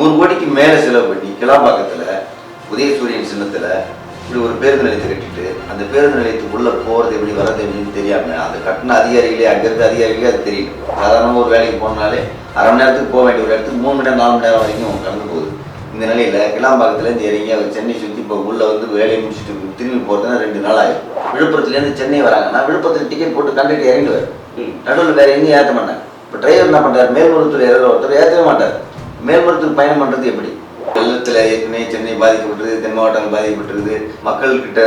நூறு கோடிக்கு மேலே செலவு பண்ணி கிளாம்பாக்கத்தில் உதயசூரியன் சின்னத்தில் இப்படி ஒரு பேருந்து நிலையத்தை கட்டிட்டு அந்த பேருந்து நிலையத்துக்கு உள்ள போகிறது எப்படி வர்றது எப்படின்னு தெரியாம அந்த கட்டின அதிகாரிகளே அங்கே இருக்க அதிகாரிகளே அது தெரியல. சாதாரண ஒரு வேலைக்கு போனாலே அரை மணி நேரத்துக்கு போக வேண்டிய ஒரு இடத்துக்கு மூணு மணி நேரம் நாலு மணி நேரம் வரைக்கும் கடந்து போகுது. இந்த நிலையில் கிளாம்பாக்கத்துலேருந்து இறங்கி அவர் சென்னை சுற்றி இப்போ உள்ள வந்து வேலையை முடிச்சுட்டு திரும்பி போகிறதுனா ரெண்டு நாள் ஆயிடும் விழுப்புரத்துலேருந்து சென்னை வராங்கன்னா விழுப்புரத்தில் டிக்கெட் போட்டு கண்டக்டர் இறங்கிடுவார். நடுவில் வேற எங்கேயும் ஏற்ற மாட்டாங்க. இப்போ டிரைவர் என்ன பண்ணுறாரு மேல்மருவத்தூர் ஏறுற ஒருத்தர் ஏற்றவே மாட்டார். மேல்மருவத்தூர் பயணம் பண்ணுறது எப்படி? வெள்ளத்தில் ஏற்கனவே சென்னை பாதிக்கப்பட்டிருது தென் மாவட்டங்கள் பாதிக்கப்பட்டிருக்குது மக்கள்கிட்ட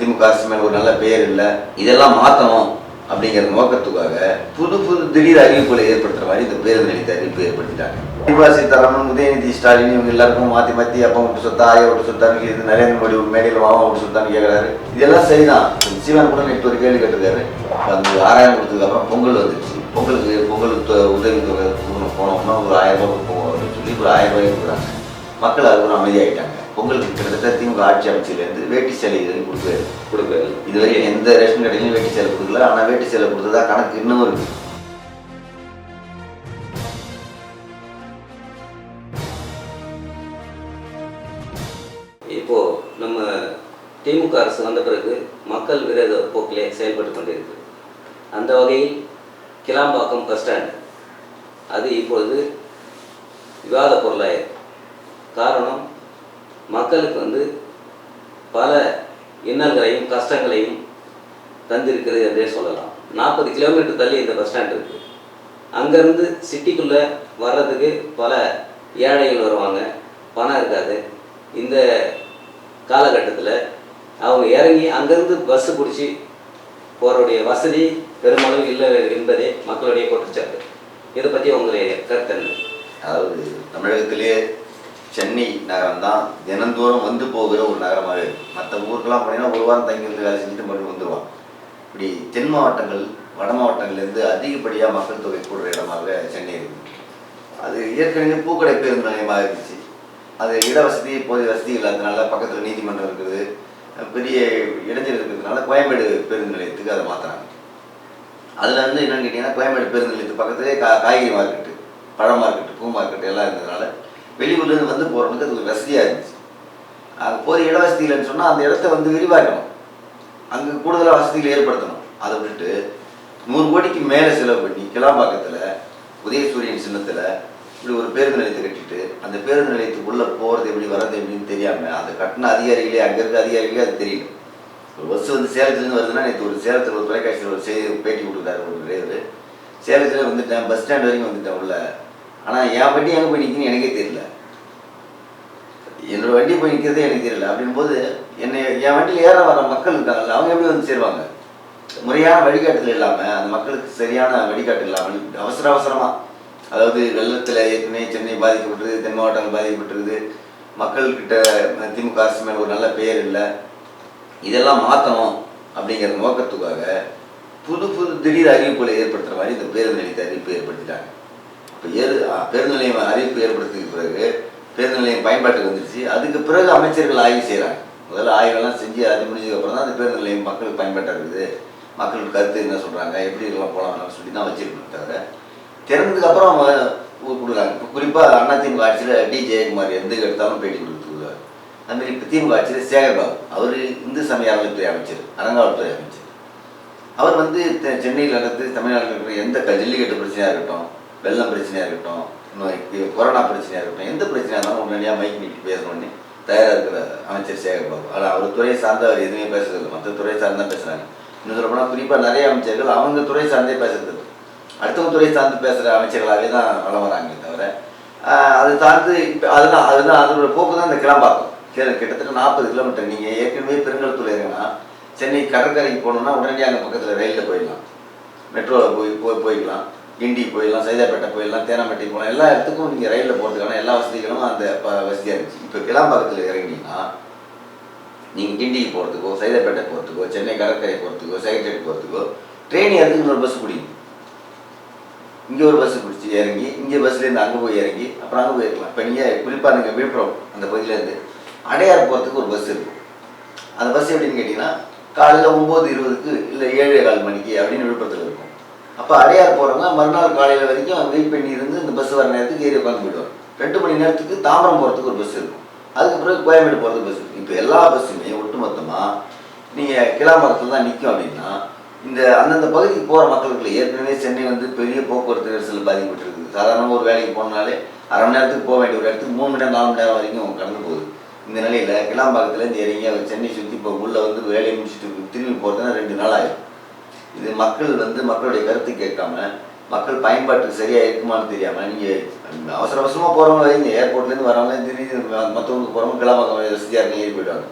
திமுக அரசு மேல ஒரு நல்ல பெயர் இல்லை. இதெல்லாம் மாற்றணும் அப்படிங்கிற நோக்கத்துக்காக புது புது திடீர் அறிவிப்புகளை ஏற்படுத்துற மாதிரி இந்த பேருந்து நிலையத்தை அறிவிப்பு ஏற்படுத்திட்டாங்க. நிர்மலா சீதாராமன் உதயநிதி ஸ்டாலின் இவங்க எல்லாருக்கும் மாற்றி மாற்றி அப்பா விட்டு சொத்தா ஆயா விட்டு சொத்தான்னு இது நரேந்திர மோடி ஒரு மேடையில் மாமா விட்டு சொத்தான்னு கேட்குறாரு இதெல்லாம் சரிதான். சிவன் கூட நேற்று ஒரு கேள்வி கேட்டிருக்காரு. அந்த ஆறாயிரம் கொடுத்ததுக்கு அப்புறம் பொங்கல் வந்துச்சு பொங்கலுக்கு பொங்கல் உதவி தொகை போனோம்னா ஒரு ஆயிரம் ரூபாய் கொடுப்போம் ஒரு ஆயிரம் ரூபாய் கொடுக்குறாங்க. மக்கள் அதுக்கு ஒரு அமைதியாயிட்டாங்க. பொங்கலுக்கு கிட்டத்தட்ட திமுக ஆட்சி அமைச்சிலேருந்து வேட்டி சேலை இது வரைக்கும் கொடுக்குறாரு கொடுக்குறது இதுவரை எந்த ரேஷன் கடையிலும் வேட்டி சேலை கொடுக்கல. ஆனால் வேட்டி சேலை கொடுத்ததா கணக்கு இன்னும் இருக்கு. இப்போ நம்ம திமுக அரசு வந்த பிறகு மக்கள் விரோத போக்கிலே செயல்பட்டு கொண்டிருக்கு. அந்த வகையில் கிளாம்பாக்கம் பஸ் ஸ்டாண்ட் அது இப்பொழுது விவாத பொருளாயிருக்கு காரணம் மக்களுக்கு வந்து பல இன்னல்களையும் கஷ்டங்களையும் தந்திருக்கிறது என்றே சொல்லலாம். நாற்பது கிலோமீட்டர் தள்ளி இந்த பஸ் ஸ்டாண்ட் இருக்குது அங்கேருந்து சிட்டிக்குள்ளே வர்றதுக்கு பல ஏழைகள் வருவாங்க. பணம் இருக்காது. இந்த காலகட்டத்தில் அவங்க இறங்கி அங்கேருந்து பஸ்ஸு பிடிச்சி போகிறவுடைய வசதி பெருமளவு இல்லை என்பதே மக்களுடைய குற்றச்சாட்டு. இதை பற்றி உங்களுடைய கருத்து என்ன? அதாவது தமிழகத்திலே சென்னை நகரம் தான் தினந்தோறும் வந்து போகிற ஒரு நகரமாக இருக்கு. மற்ற ஊருக்கெல்லாம் போனீங்கன்னா ஒரு வாரம் தங்கி வேலை செஞ்சுட்டு மறுபடியும் வந்துடுவான் இப்படி தென் மாவட்டங்கள் வட மாவட்டங்கள்லேருந்து அதிகப்படியாக மக்கள் தொகை கூடுற இடமாக சென்னை இருக்குது அது ஏற்கனவே பூக்கடை பேருந்து நிலையமாக இருந்துச்சு. அது இட வசதி போதிய வசதி இல்லாததுனால பக்கத்தில் நீதிமன்றம் இருக்குது. பெரிய இடைஞ்சல் இருக்கிறதுனால கோயம்பேடு பேருந்து நிலையத்துக்கு அதை மாற்றுறாங்க அதில் வந்து என்னன்னு கேட்டிங்கன்னா கோயம்பேடு பேருந்து நிலையத்து பக்கத்துலேயே கா காய்கறி மார்க்கெட் பழ மார்க்கெட்டு பூ மார்க்கெட்டு எல்லாம் இருந்ததுனால வெளியூர்லேருந்து வந்து போகிறவனுக்கு அது வசதியாக இருந்துச்சு. அங்கே போதிய இட வசதி இல்லைன்னு சொன்னால் அந்த இடத்த வந்து விரிவாக்கணும். அங்கே கூடுதலாக வசதிகள் ஏற்படுத்தணும். அதை விட்டுட்டு நூறு கோடிக்கு மேலே செலவு பண்ணி கிளாம்பாக்கத்தில் உதயசூரியன் சின்னத்தில் இப்படி ஒரு பேருந்து நிலையத்தை கட்டிட்டு அந்த பேருந்து நிலையத்துக்குள்ளே போகிறது எப்படி வர்றது எப்படின்னு தெரியாமல் அந்த கட்டின அதிகாரிகளே அங்கே இருக்க அதிகாரிகளே அது தெரியல. ஒரு பஸ் வந்து சேலத்துலேருந்து வருதுன்னா நேற்று ஒரு சேலத்தில் ஒரு தொலைக்காட்சியில் ஒரு செய்தி பேட்டி கொடுக்குறாரு ஒரு டிரைவர் சேலத்தில் வந்துட்டேன் பஸ் ஸ்டாண்ட் வரைக்கும் வந்துட்டேன் உள்ள. ஆனால் என் வண்டி எங்கே போய் நிற்குன்னு எனக்கே தெரியல. என்னோட வண்டி போய் நிற்கிறதே எனக்கு தெரியல. அப்படின்போது என்னை என் வண்டியில் ஏற வர மக்கள் இருக்காங்கல்ல அவங்க எப்படி வந்து சேருவாங்க? முறையான வழிகாட்டுதல் இல்லாமல் அந்த மக்களுக்கு சரியான வழிகாட்டுதல் இல்லாமல் அவசர அவசரமாக அதாவது வெள்ளத்தில் ஏற்கனவே சென்னை பாதிக்கப்பட்டிருது தென் மாவட்டங்கள் பாதிக்கப்பட்டிருக்குது மக்கள்கிட்ட திமுக அரசு மேலே ஒரு நல்ல பெயர் இல்லை இதெல்லாம் மாற்றணும் அப்படிங்கிற நோக்கத்துக்காக புது புது திடீர் அறிவிப்புகளை ஏற்படுத்துகிற மாதிரி இந்த பேருந்து நிலையத்தை அறிவிப்பு ஏற்படுத்திட்டாங்க. இப்போ ஏறு அ, பேருந்து அறிவிப்பு ஏற்படுத்திய பிறகு பேருந்து நிலையம் பயன்பாட்டுக்கு வந்துருச்சு. அதுக்கு பிறகு அமைச்சர்கள் ஆய்வு செய்கிறாங்க முதல்ல ஆய்வெல்லாம் செஞ்சு அது முடிஞ்சதுக்கப்புறம் தான் அந்த பேருந்து நிலையம் மக்களுக்கு பயன்பாட்டாக இருக்குது. மக்களுக்கு கருத்து என்ன சொல்கிறாங்க எப்படி இதெல்லாம் போகலாம் சொல்லி தான் வச்சிருக்கணும் தவிர திறந்ததுக்கப்புறம் அவங்க ஊர் கொடுக்குறாங்க. இப்போ குறிப்பாக அதிமுக ஆட்சியில் டி. ஜெயக்குமார் எந்த எடுத்தாலும் பேட்டி கொடுத்துருக்காரு. அதுமாதிரி இப்போ திமுக ஆட்சியில் சேகர்பாபு அவர் இந்து சமய அறநிலைத்துறை அமைச்சர் அறங்காவல்துறை அமைச்சர். அவர் வந்து தெ- சென்னையில் நடந்து தமிழ்நாட்டில் இருக்கிற எந்த க- ஜல்லிக்கட்டு பிரச்சனையாக இருக்கட்டும் வெள்ளம் பிரச்சனையாக இருக்கட்டும் இன்னும் கொரோனா பிரச்சனையாக இருக்கட்டும் எந்த பிரச்சனையாக இருந்தாலும் உடனடியாக மைக் நீட்டி பேசணும்னு தயாராக இருக்கிற அமைச்சர் சேகர்பாபு ஆனால் அவர் துறை சார்ந்து அவர் எதுவுமே பேசுறது மற்ற துறை சார்ந்து தான் பேசுகிறாங்க இன்னும் சொல்லப்போனால் குறிப்பாக நிறைய அமைச்சர்கள் அவங்க துறை சார்ந்தே பேசுறது அடுத்தவங்க துறை சார்ந்து பேசுகிற அமைச்சர்களாகவே தான் வளம் வராங்களே தவிர அது சார்ந்து இப்போ அதுதான் அதுதான் அதோட போக்கு தான் இந்த கிளம்பாக்கம். கிட்டத்தட்ட நாற்பது கிலோமீட்டர் நீங்கள் ஏற்கனவே பெருங்கலத்தூர் ஏறினா சென்னை கடற்கரைக்கு போகணுன்னா உடனடியாக அங்கே பக்கத்தில் ரயிலில் போயிடலாம். மெட்ரோவில் போய் போய் போய்க்கலாம். கிண்டி போயிடலாம் சைதாப்பேட்டை போயிடலாம் தேனாம்பேட்டை போகலாம் எல்லா இடத்துக்கும் நீங்கள் ரயிலில் போகிறதுக்கான எல்லா வசதிகளும் அந்த வசதியாக இருந்துச்சு. இப்போ கிளாம்பாக்கத்தில் இறங்கினீங்கன்னா நீங்கள் கிண்டிக்கு போகிறதுக்கோ சைதாப்பேட்டை போகிறதுக்கோ சென்னை கடற்கரை போகிறதுக்கோ செக்ரட்டரி போகிறதுக்கோ ட்ரெயின் ஏறதுக்கு இன்னொரு பஸ் பிடிக்கும். இங்கே ஒரு பஸ் பிடிச்சி இறங்கி இங்கே பஸ்லேருந்து அங்கே போய் இறங்கி அப்புறம் அங்கே போயிருக்கலாம் இப்போ நீங்கள் குறிப்பாக நீங்கள் விழுப்புரம் அந்த பகுதியிலேருந்து அடையார் போகிறதுக்கு ஒரு பஸ் இருக்கும். அந்த பஸ் எப்படின்னு கேட்டிங்கன்னா காலையில் ஒம்பது இருபதுக்கு இல்லை ஏழே கால் மணிக்கு அப்படின்னு விழுப்புரத்தில் அப்போ அடையார் போகிறவங்க மறுநாள் காலையில் வரைக்கும் வெயிட் பண்ணி இருந்து இந்த பஸ் வர நேரத்துக்கு ஏறி உட்காந்து போயிடுவாங்க. ரெண்டு மணி நேரத்துக்கு தாம்பரம் போகிறதுக்கு ஒரு பஸ் இருக்கும். அதுக்கு பிறகு கோயம்பேடு போகிறதுக்கு பஸ் இருக்கும். இப்போ எல்லா பஸ்ஸுமே ஒட்டுமொத்தமாக நீங்கள் கிளாம்பரத்தில் தான் நிற்கும் அப்படின்னா இந்த அந்தந்த பகுதிக்கு போகிற மக்களுக்கு ஏற்கனவே சென்னை வந்து பெரிய போக்குவரத்து நெரிசல் பாதிக்கப்பட்டிருக்கு சாதாரணமாக ஒரு வேலைக்கு போனாலே அரை மணி நேரத்துக்கு போக வேண்டிய ஒரு இடத்துக்கு மூணு மணி நேரம் நாலு மணி நேரம் வரைக்கும் கடந்து போகுது. இந்த நிலையில் கிளாம்பாக்கத்துலேருந்து இறங்கி அவர் சென்னை சுற்றி இப்போ உள்ளே வந்து வேலையை முடிச்சுட்டு திரும்பி போகிறதுனா ரெண்டு நாள் ஆயிடும் இது மக்கள் வந்து மக்களுடைய கருத்து கேட்காம மக்கள் பயன்பாட்டுக்கு சரியா இருக்குமான்னு தெரியாம நீங்க அவசர அவசரமா போறவங்க வைங்க. ஏர்போர்ட்ல இருந்து வரவங்க திடீர்னு மற்றவங்களுக்கு போறவங்க கிளம்பாக்கம் வசதியா இருக்கு ஏறி போயிடுவாங்க.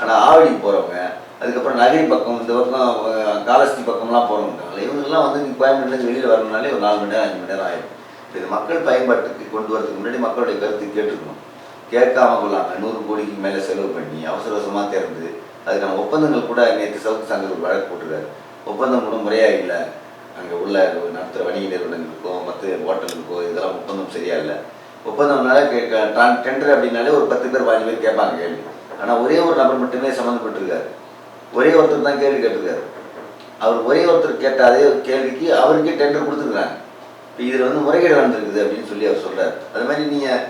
ஆனா ஆவடிக்கு போறவங்க அதுக்கப்புறம் நகரி பக்கம் இந்த பக்கம் காலஸ்தி பக்கம்லாம் போறவங்க இவங்கெல்லாம் வந்து நீங்க கோயம்புத்தூர்ல வெளியில் வெளியில வரணும்னாலே ஒரு நாலு மணி நேரம் அஞ்சு மணி நேரம் ஆயிடும். இது மக்கள் பயன்பாட்டுக்கு கொண்டு வரதுக்கு முன்னாடி மக்களுடைய கருத்து கேட்டுக்கணும். கேட்காம கொள்ளாம நூறு கோடிக்கு மேல செலவு பண்ணி அவசர அவசரமா திறந்து அதுக்கான ஒப்பந்தங்கள் கூட நேற்று சவுக்கு சங்கர் வழக்கு போட்டுருக்காரு. ஒப்பந்தம் கூட முறையாக இல்லை அங்கே உள்ள நடத்துகிற வணிக நிறுவனங்களுக்கோ மற்ற ஹோட்டலுக்கோ இதெல்லாம் ஒப்பந்தம் சரியா இல்லை ஒப்பந்தம்னால டெண்டர் அப்படின்னாலே ஒரு பத்து பேர் பாஞ்சு பேர் கேட்பாங்க கேள்வி. ஆனால் ஒரே ஒரு நபர் மட்டுமே சம்மந்தப்பட்டிருக்காரு. ஒரே ஒருத்தர் தான் கேள்வி கேட்டிருக்காரு. அவர் ஒரே ஒருத்தர் கேட்ட அதே கேள்விக்கு அவருக்கே டெண்டர் கொடுத்துருக்காங்க இப்போ இதில் வந்து முறைகேடு நடந்திருக்குது அப்படின்னு சொல்லி அவர் சொல்கிறார் அது மாதிரி நீங்கள்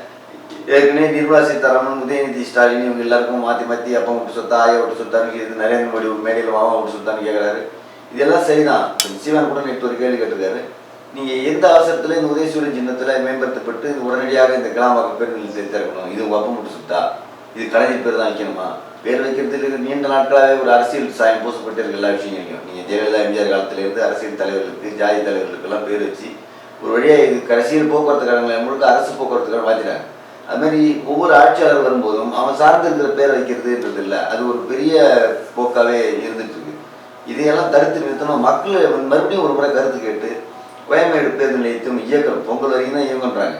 ஏற்கனவே நிர்மலா சீதாராமன் உதயநிதி ஸ்டாலின் இவங்க எல்லாருக்கும் மாற்றி மாற்றி அப்பா விட்டு சொத்தா ஆயா விட்டு சொத்தான்னு கேட்குது நரேந்திர மோடி மேடையில் மாமா விட்டு சொத்தான்னு கேட்குறாரு. இதெல்லாம் சரிதான். சிவன் கூட நேற்று ஒரு கேள்வி கேட்டிருக்காரு. நீங்கள் எந்த அவசரத்தில் இந்த உதயசூரியன் சின்னத்தில் மேம்படுத்தப்பட்டு உடனடியாக இந்த கிராம பேர் நிலையத்தை திறக்கணும் இது உங்கள் அப்பா விட்டு இது கலைஞர் பேர் தான் வைக்கணுமா? பேர் வைக்கிறதுக்கு நீண்ட நாட்களாகவே ஒரு அரசியல் சாயம் பூசப்பட்டு இருக்க எல்லா விஷயங்களையும். நீங்கள் ஜெயலலிதா எம்ஜிஆர் காலத்திலேருந்து அரசியல் தலைவர்களுக்கு ஜாதி தலைவர்களுக்கெல்லாம் பேர் வச்சு ஒரு வழியாக இது கடைசியில் போக்குவரத்து கழகங்களை முழுக்க அரசு போக்குவரத்து கழகம் மாற்றிட்டாங்க அது மாதிரி ஒவ்வொரு ஆட்சியாளர் வரும்போதும் அவன் சார்ந்து இருக்கிற பேர் வைக்கிறதுன்றது இல்லை. அது ஒரு பெரிய போக்காவே இருந்துட்டு இதையெல்லாம் தடுத்து நிறுத்தணும். மக்கள் மறுபடியும் ஒரு முறை கருத்து கேட்டு கோயம்பேடு பேருந்து நிலையத்தையும் இயக்கணும் பொங்கல் வரைக்கும் தான் இயங்குன்றாங்க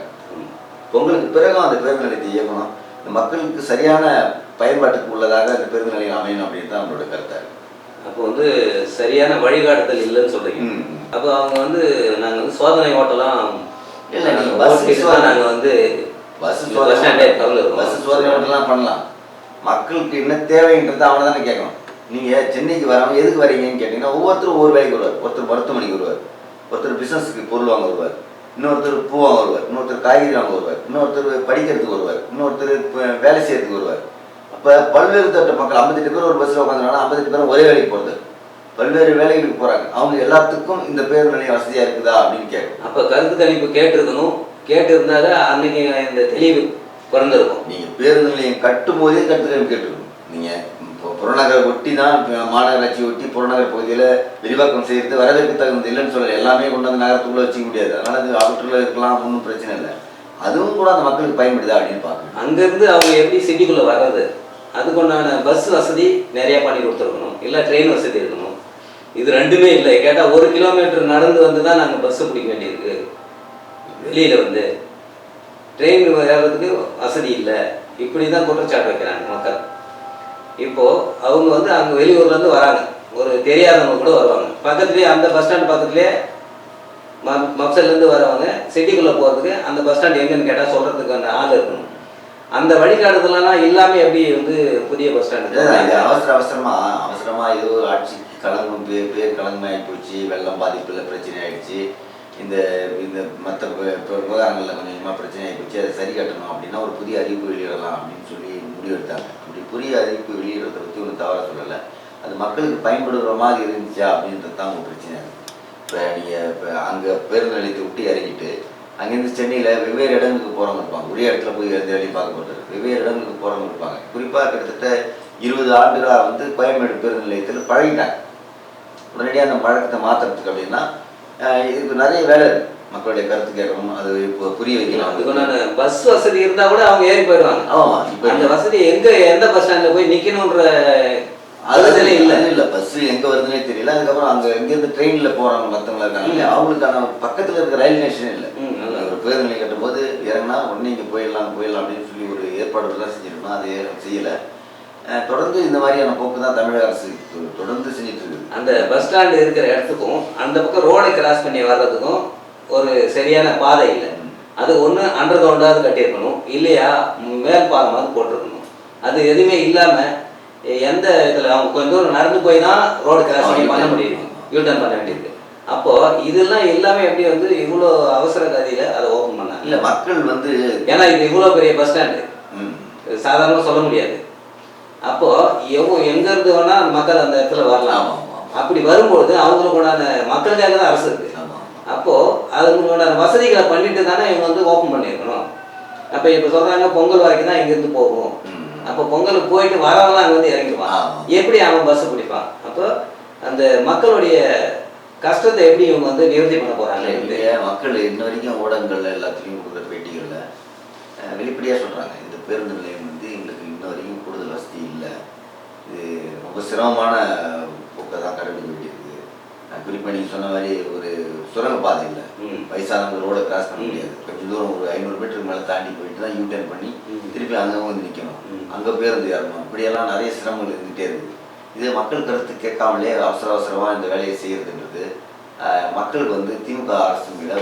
பொங்கலுக்கு பிறகும் அந்த பேருந்து நிலையத்தை இயக்கணும். மக்களுக்கு சரியான பயன்பாட்டுக்கு உள்ளதாக அந்த பேருந்து நிலையம் அமையணும் அப்படின்னு தான் நம்மளோட கருத்தா இருக்கு. அப்போ வந்து சரியான வழிகாட்டுதல் இல்லைன்னு சொல்றீங்க. அப்போ அவங்க வந்து நாங்க வந்து சோதனை ஓட்டலாம். இல்ல, நீங்க bus ஓட்டிட்டு சோதனை- தான் நாங்க வந்து பஸ். பஸ் சோதனை மட்டும்லாம் பண்ணலாம். மக்களுக்கு என்ன தேவைன்றது அவனை தானே கேட்கணும். நீங்க சென்னைக்கு வரவங்க எதுக்கு வரீங்கன்னு கேட்டீங்கன்னா ஒவ்வொருத்தரும் ஒவ்வொரு வேலைக்கு வருவார். ஒருத்தர் மருத்துவமனைக்கு வருவார். ஒருத்தர் பிசினஸ்க்கு பொருள் வாங்க வருவார். இன்னொருத்தர் பூ வாங்க வருவார். இன்னொருத்தர் காய்கறி வாங்க வருவார். இன்னொருத்தர் படிக்கிறதுக்கு வருவார். இன்னொருத்தர் இப்ப வேலை செய்யறதுக்கு வருவார். அப்ப பல்வேறு தட்ட மக்கள் ஐம்பத்தெட்டு பேர் ஒரு பஸ்ல உட்காந்துருக்காங்க ஐம்பத்தெட்டு பேரும் ஒரே வேலைக்கு போறது. பல்வேறு வேலைகளுக்கு போறாங்க. அவங்க எல்லாத்துக்கும் இந்த பேருந்து நிலையம் வசதியா இருக்குதா அப்படின்னு கேட்கணும் அப்ப கருத்து கணிப்பு கேட்டிருக்கணும். கேட்டு இருந்தாக அன்னைக்கு இந்த தெளிவு பிறந்திருக்கும் நீங்க பேருந்து நிலையம் கட்டும் போதே கட்டுக்கணும் கேட்டுருக்கணும். நீங்க இப்போ புறநகரை ஒட்டி தான் மாநகராட்சி ஒட்டி புறநகர் பகுதியில் விரிவாக்கம் செய்கிறது வரவேற்க தகுந்த இல்லைன்னு சொல்ல எல்லாமே கொண்டு வந்து நகரத்துக்குள்ளே வச்சுக்க முடியாது. அதனால் அது அவுட்டர்ல இருக்கலாம் ஒன்றும் பிரச்சனை இல்லை. அதுவும் கூட அந்த மக்களுக்கு பயன்படுதா அப்படின்னு பார்க்கணும். அங்கேருந்து அவங்க எப்படி சிட்டிக்குள்ளே வர்றது? அதுக்குண்டான பஸ் வசதி நிறையா பண்ணி கொடுத்துருக்கணும். இல்லை ட்ரெயின் வசதி இருக்கணும். இது ரெண்டுமே இல்லை. கேட்டால் ஒரு கிலோமீட்டர் நடந்து வந்து தான் நாங்கள் பஸ்ஸு பிடிக்க வேண்டியிருக்கு. வெளியில் வந்து ட்ரெயின் ஏறதுக்கு வசதி இல்லை. இப்படி தான் குற்றச்சாட்டு வைக்கிறாங்க மக்கள். இப்போது அவங்க வந்து அங்கே வெளியூர்லேருந்து வராங்க. ஒரு தெரியாதவங்க கூட வருவாங்க. பக்கத்துலேயே அந்த பஸ் ஸ்டாண்ட் பக்கத்துலேயே மப்சல்லேருந்து வரவங்க சிட்டிக்குள்ளே போகிறதுக்கு அந்த பஸ் ஸ்டாண்ட் எங்கன்னு கேட்டால் சொல்கிறதுக்கு அந்த ஆள் இருக்கணும். அந்த வழிகாட்டுதலாம் இல்லாமல் எப்படி வந்து புதிய பஸ் ஸ்டாண்டு அவசர அவசரமா அவசரமா ஏதோ ஆட்சிக்கு கலங்கும் பேர் பேர் கலங்கமாகி போச்சு வெள்ளம் பாதிப்புல பிரச்சனை ஆயிடுச்சு இந்த இந்த மற்ற விவகாரங்களில் கொஞ்சம் கொஞ்சமாக பிரச்சனை ஆகி போச்சு அதை சரி கட்டணும் அப்படின்னா ஒரு புதிய அறிவிப்பு வெளியிடலாம் அப்படின்னு சொல்லி முடிவெடுத்தாங்க. அப்படி புரிய அறிவிப்பு வெளியிடுறத பற்றி ஒன்றும் தவறாக சொல்லலை. அது மக்களுக்கு பயன்படுகிற மாதிரி இருந்துச்சா அப்படின்றது தான் உங்கள் பிரச்சனை. இப்போ நீங்கள் இப்போ அங்கே பேருந்து நிலையத்தை விட்டு இறங்கிட்டு அங்கேருந்து சென்னையில் வெவ்வேறு இடங்களுக்கு போகிறவங்க இருப்பாங்க. ஒரே இடத்துல போய் எழுந்த வேலையும் பார்க்க போகிறது வெவ்வேறு இடங்களுக்கு போகிறவங்க இருப்பாங்க. குறிப்பாக கிட்டத்தட்ட இருபது ஆண்டுகளாக வந்து கோயம்பேடு பேருந்து நிலையத்தில் பழகிட்டாங்க. உடனடியாக அந்த பழக்கத்தை மாற்றுறதுக்கு அப்படின்னா இதுக்கு நிறைய வேலை இருக்குது மக்களுடைய கருத்து கேட்கணும் அது இப்போ புரிய வைக்கணும் அதுக்குண்டான பஸ் வசதி இருந்தால் கூட அவங்க ஏறி போயிடுவாங்க. ஆமாம் இப்போ அந்த வசதி எங்க எந்த பஸ் ஸ்டாண்டில் போய் நிற்கணுன்ற அது அதுல இல்லை. இல்லை. பஸ் எங்கே வருதுன்னே தெரியல. அதுக்கப்புறம் அங்கே எங்கேருந்து ட்ரெயினில் போகிறவங்க மற்றவங்களா இருக்காங்க. அவங்களுக்கான பக்கத்தில் இருக்க ரயில் ஸ்டேஷன் இல்லை. ஒரு பேருந்து நிலையம் கட்டும்போது இறங்கினா உடனே இங்கே போயிடலாம் போயிடலாம் அப்படின்னு சொல்லி ஒரு ஏற்பாடுலாம் செஞ்சிருக்கணும். அது செய்யலை. தொடர்ந்து இந்த மாதிரியான போக்கு தான் தமிழக அரசு தொடர்ந்து செஞ்சுட்டு இருக்குது. அந்த பஸ் ஸ்டாண்டு இருக்கிற இடத்துக்கும் அந்த பக்கம் ரோடை கிராஸ் பண்ணி வர்றதுக்கும் ஒரு சரியான பாதை இல்லை. அது ஒன்று அண்டர் கிரவுண்டாவது கட்டியிருக்கணும். இல்லையா மேல் பாலமாவது போட்டிருக்கணும். அது எதுவுமே இல்லாமல் எந்த இதில் அவங்க கொஞ்சம் தூரம் நடந்து போய் தான் ரோடு கிராஸ் பண்ணி பண்ண முடியும் யூ டர்ன் பண்ண வேண்டியிருக்கு. அப்போ இதெல்லாம் எல்லாமே எப்படி வந்து இவ்வளோ அவசர கதியில அதை ஓப்பன் பண்ணாங்க? இல்ல மக்கள் வந்து ஏன்னா இது இவ்வளோ பெரிய பஸ் ஸ்டாண்டு சாதாரணமாக சொல்ல முடியாது. அப்போ எவ்வளோ எங்கேருந்து வேணா மக்கள் அந்த இடத்துல வரலாம். அப்படி வரும்பொழுது அவங்களுக்கு உண்டான மக்களுக்காக தான் அரசு இருக்கு. ஆமா, அதுங்களுக்கு உண்டான வசதிகளை பண்ணிட்டு தானே இவங்க வந்து ஓப்பன் பண்ணியிருக்கணும். அப்போ இப்போ சொல்றாங்க பொங்கல் வரைக்கும் தான் இங்கேருந்து போகும். அப்போ பொங்கலுக்கு போயிட்டு வரவங்க அங்கே வந்து இறங்கிடுவான். எப்படி அவன் பஸ் பிடிப்பான்? அப்போ அந்த மக்களுடைய கஷ்டத்தை எப்படி இவங்க வந்து நிவர்த்தி பண்ண போறாங்க? இங்க மக்கள் இன்ன வரைக்கும் ஊடகங்கள்ல எல்லாத்துலேயும் கொடுக்குற பேட்டிகள்ல அஹ், வெளிப்படையா சொல்றாங்க. இந்த பேருந்து நிலையம் வந்து எங்களுக்கு இன்ன வரைக்கும் கூடுதல் வசதி இல்லை. இது ரொம்ப சிரமமான போக்கை தான் கடைபிடிக்க வேண்டியிருக்கு அஹ், குறிப்பா நீங்க சொன்ன மாதிரி ஒரு சுரங்க பாதை இல்லை. வயசானவங்க ரோட கிராஸ் பண்ண. முடியாது கொஞ்சம் தூரம் ஒரு ஐநூறு மீட்டருக்கு மேலே தாண்டி போயிட்டு தான் யூ டர்ன் பண்ணி. திருப்பி அங்கே வந்து நிற்கணும். அங்கே பேருந்து ஏறணும் இப்படியெல்லாம் நிறைய சிரமங்கள் இருந்துகிட்டே இருக்குது இது மக்கள் கருத்து கேட்காமலே அவசர அவசரமாக இந்த வேலையை செய்யறதுன்றது ஆஹ், மக்களுக்கு வந்து திமுக அரசு மீது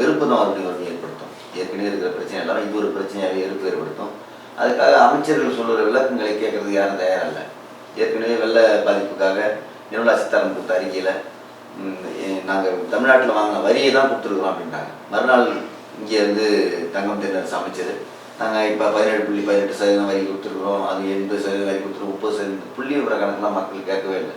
வெறுப்பு தான் மறுபடியும் ஏற்படுத்தும் ஏற்கனவே இருக்கிற பிரச்சனை எல்லாம் இது ஒரு பிரச்சனையாகவே வெறுப்பு ஏற்படுத்தும் அதுக்காக அமைச்சர்கள் சொல்லுற விளக்கங்களை கேட்கறதுக்கு யாரும் தயாரா இல்லை ஏற்கனவே வெள்ள பாதிப்புக்காக நிர்மலா சீதாராமன் கொடுத்த அறிக்கையில் நாங்கள் தமிழ்நாட்டில் வாங்கின வரியை தான் கொடுத்துருக்குறோம் அப்படின்னாங்க. மறுநாள் இங்கே வந்து தங்கம் தென்னரசு அமைச்சர் நாங்கள் இப்போ பதினேழு புள்ளி பதினெட்டு சதவீதம் வரி கொடுத்துருக்குறோம். அது எண்பது சதவீதம் வரி கொடுத்துருவோம் முப்பது சதவீதம் புள்ளி விவர கணக்கெலாம் மக்கள் கேட்கவே இல்லை.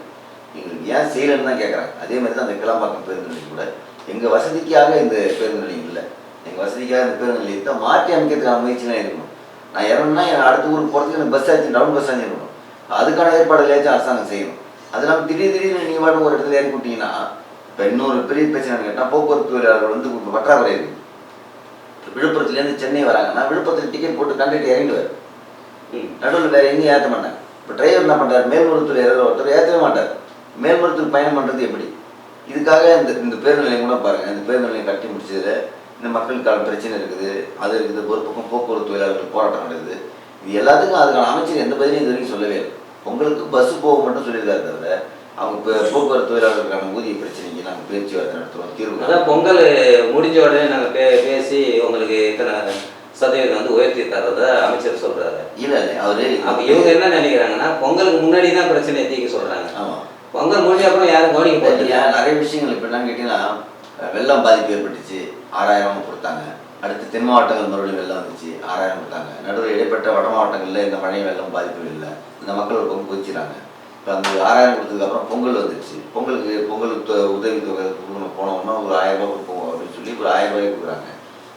எங்களுக்கு ஏன் செய்யலைன்னு தான் கேட்குறாங்க. அதே மாதிரி தான் அந்த கிளம்பாக்கம் பேருந்து நிலையம் கூட. எங்கள் வசதிக்காக இந்த பேருந்து நிலையம் இல்லை. எங்கள் வசதிக்காக இந்த பேருந்து நிலையத்தை மாற்றி அமைக்கிறதுக்கான முயற்சிலாம் இருக்கணும். நான் இறங்கினா என் அடுத்த ஊருக்கு போகிறதுக்கு எனக்கு பஸ் ஆச்சு டவுன் பஸ் ஆச்சு இருக்கணும். அதுக்கான ஏற்பாடுகளையாச்சும் அரசாங்கம் செய்யணும். அது இல்லாமல் திடீர் திடீர்னு நீங்கள் பாட்டு ஒரு இடத்துல இறக்கி விட்டீங்கன்னா இப்போ இன்னொரு பெரிய பிரச்சனை கேட்டால் போக்குவரத்து தொழிலாளர்கள் வந்து பற்றாக்குறை இருக்குது விழுப்புரத்துலேருந்து சென்னை வராங்கன்னா விழுப்புரத்தில் டிக்கெட் போட்டு கண்டக்டர் இறங்கிடுவார். நடுவில் வேற எங்கேயும் ஏற்ற மாட்டாங்க இப்போ டிரைவர் என்ன பண்ணுறாரு மேல்மருவத்தூர் ஏற ஒருத்தர் ஏற்றவே மாட்டார். மேல்மருவத்தூர் பயணம் பண்ணுறது எப்படி? இதுக்காக இந்த இந்த பேருந்து நிலையம் கூட பாருங்க. இந்த பேருந்து நிலையம் கட்டி முடிச்சதுல இந்த மக்களுக்கான பிரச்சனை இருக்குது. அது இருக்குது ஒரு பக்கம் போக்குவரத்து தொழிலாளர்கள் போராட்டம் நடக்குது. இது எல்லாத்துக்கும் அதுக்கான அமைச்சர் எந்த பதிலையும் இது வரைக்கும் சொல்லவே இல்லை. உங்களுக்கு பஸ் போக மட்டும் சொல்லியிருக்காரு தவிர அவங்க இப்போ போக்குவரத்து தொழிலாளர்களுக்கான ஊதிய பிரச்சனைக்கு நாங்கள் பேச்சுவார்த்தை நடத்துகிறோம் தீர்வு அதான். பொங்கல் முடிஞ்ச உடனே நாங்கள் பே பேசி உங்களுக்கு இத்தனை சதவீதம் வந்து உயர்த்தி தர்றத அமைச்சர் சொல்றாரு. இல்ல அவரு அப்ப இவங்க என்ன நினைக்கிறாங்கன்னா பொங்கலுக்கு முன்னாடி தான் பிரச்சனையை தீர்க்க சொல்றாங்க. ஆமா. பொங்கல் முடிஞ்ச அப்புறம் யாரும் கவனிக்க ஏன் நிறைய விஷயங்கள் இப்போ என்னன்னு கேட்டீங்கன்னா வெள்ளம் பாதிப்பு ஏற்பட்டுச்சு ஆறாயிரம் கொடுத்தாங்க. அடுத்து தென் மாவட்டங்கள் மறுபடியும் வெள்ளம் வந்துச்சு ஆறாயிரம் கொடுத்தாங்க நடுவில் இடைப்பட்ட வட மாவட்டங்களில் இந்த மழை வெள்ளம் பாதிப்பு இல்லை. இந்த மக்கள் ஒரு பங்கு போச்சுறாங்க இப்போ அந்த ஆறாயிரம் கொடுத்ததுக்கப்புறம் பொங்கல் வந்துருச்சு. பொங்கலுக்கு பொங்கல் உதவி தொகை போனோம்னா ஒரு ஆயிரம் ரூபாய் கொடுப்போம் அப்படின்னு சொல்லி ஒரு ஆயிரம் ரூபாய் கொடுக்குறாங்க.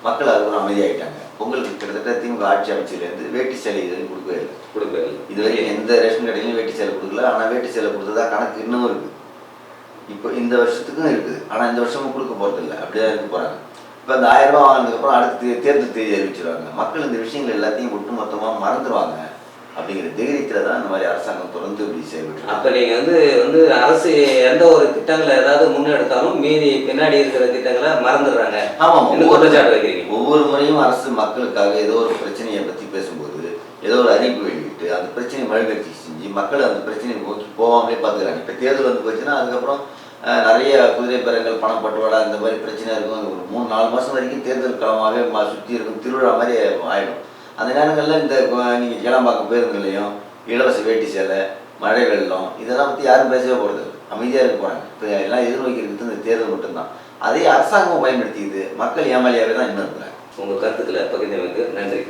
மக்கள் அதுக்கப்புறம் அமைதியாயிட்டாங்க. பொங்கலுக்கு கிட்டத்தட்ட திமுக ஆட்சி அமைச்சிலேருந்து வேட்டி சேலை இது வரைக்கும் கொடுக்கவே இல்லை. கொடுக்கல இதுவரை எந்த ரேஷன் கடையிலும் வேட்டி சேலை கொடுக்கல. ஆனால் வேட்டி சேலை கொடுத்ததா கணக்கு இன்னும் இருக்கு. இப்போ இந்த வருஷத்துக்கும் இருக்குது ஆனால் இந்த வருஷமும் கொடுக்க போகிறது இல்லை அப்படியே இருக்க போகிறாங்க இப்போ அந்த ஆயிரம் ரூபாய் வாங்கினதுக்கப்புறம் அடுத்து தேர்தல் தேதி அறிவிச்சிருவாங்க. மக்கள் இந்த விஷயங்கள் எல்லாத்தையும் ஒட்டு மொத்தமாக மறந்துடுவாங்க அப்படிங்கிற தைரியத்தில் தான் இந்த மாதிரி அரசாங்கம் தொடர்ந்து இப்படி செயல்பட்டு அப்ப நீங்க வந்து வந்து அரசு எந்த ஒரு திட்டங்களை ஏதாவது முன்னெடுத்தாலும் மீதி பின்னாடி இருக்கிற திட்டங்களை மறந்துடுறாங்க. ஆமாம் குற்றச்சாட்டு வைக்கிறீங்க? ஒவ்வொரு முறையும் அரசு மக்களுக்காக ஏதோ ஒரு பிரச்சனையை பற்றி பேசும்போது ஏதோ ஒரு அறிவிப்பு வெளியிட்டு அந்த பிரச்சனையை மறுகட்சி செஞ்சு மக்கள் அந்த பிரச்சனையை நோக்கி போகாமலே பார்த்துக்கிறாங்க. இப்போ தேர்தல் வந்து போச்சுன்னா அதுக்கப்புறம் நிறைய குதிரை பேரங்கள் பணப்பட்டுவாடா இந்த மாதிரி பிரச்சனை இருக்கும். அது ஒரு மூணு நாலு மாதம் வரைக்கும் தேர்தல் களமாகவே மா சுற்றி இருக்கும். திருவிழா மாதிரி ஆயிடும். அந்த நேரங்களில் இந்த நீங்கள் கிளம்பாக்கம் பேருந்துலையும் இலவச வேட்டி சேலை மழை வெள்ளம் இதெல்லாம் பற்றி யாரும் பேசவே போகிறது அமைதியாக இருக்க போகிறாங்க இப்போ எல்லாம் எதிர்நோக்கி இந்த தேர்தல் மட்டும்தான். அதே அரசாங்கம் பயன்படுத்தியது மக்கள் ஏமாளியாகவே தான் இன்னும் இருக்கிறாங்க. உங்கள் கருத்துக்களை பகிர்ந்தவங்க நன்றி.